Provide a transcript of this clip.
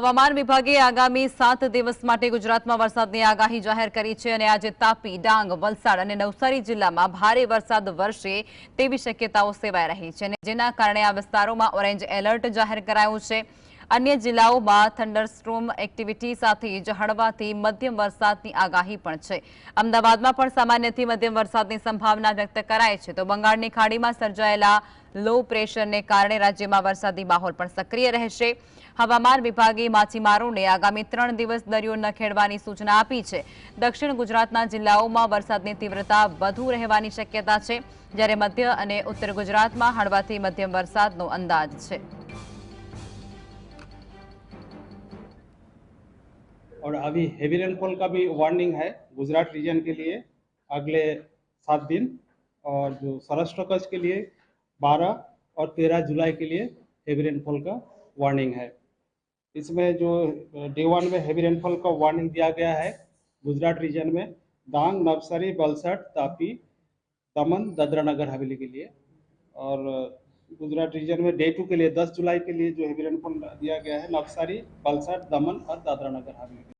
હવામાન વિભાગે આગામી 7 દિવસ માટે ગુજરાતમાં વરસાદની આગાહી જાહેર કરી છે અને આજે તાપી, ડાંગ, વલસાડ અને નૌસરી જિલ્લામાં ભારે વરસાદ વર્ષે તેવી શક્યતાઓ સેવાઈ રહી છે જેના કારણે આ વિસ્તારોમાં ઓરેન્જ એલર્ટ જાહેર કરાયો છે અન્ય જિલ્લાઓમાં થંડરસ્ટ્રોમ એક્ટિવિટી સાથે જ હળવાથી મધ્યમ વરસાદની આગાહી પણ છે અમદાવાદમાં પણ સામાન્યથી મધ્યમ વરસાદની સંભાવના વ્યક્ત કરાય છે તો બંગાળની ખાડીમાં સર્જાયેલા લો પ્રેશરને કારણે રાજ્યમાં વરસાદી માહોલ પણ સક્રિય રહેશે હવામાન વિભાગે માછીમારોને આગામી ત્રણ દિવસ દરિયો ન ખેડવાની સૂચના આપી છે દક્ષિણ ગુજરાતના જિલ્લાઓમાં વરસાદની તીવ્રતા વધુ રહેવાની શક્યતા છે જ્યારે મધ્ય અને ઉત્તર ગુજરાતમાં હળવાથી મધ્યમ વરસાદનો અંદાજ છે और अभी हेवी रेनफॉल का भी वार्निंग है गुजरात रीजन के लिए अगले सात दिन और जो सौराष्ट्र कच्छ के लिए बारह और तेरह जुलाई के लिए हेवी रेनफॉल का वार्निंग है इसमें जो डे वन में हेवी रेनफॉल का वार्निंग दिया गया है गुजरात रीजन में दांग नवसारी बलसट तापी दमन दादरा नगर हवेली के लिए और गुजरात रीजन में डे टू के लिए 10 जुलाई के लिए जो हेवी रेनफॉल दिया गया है नवसारी बलसठ दमन और दादरा नगर हवेली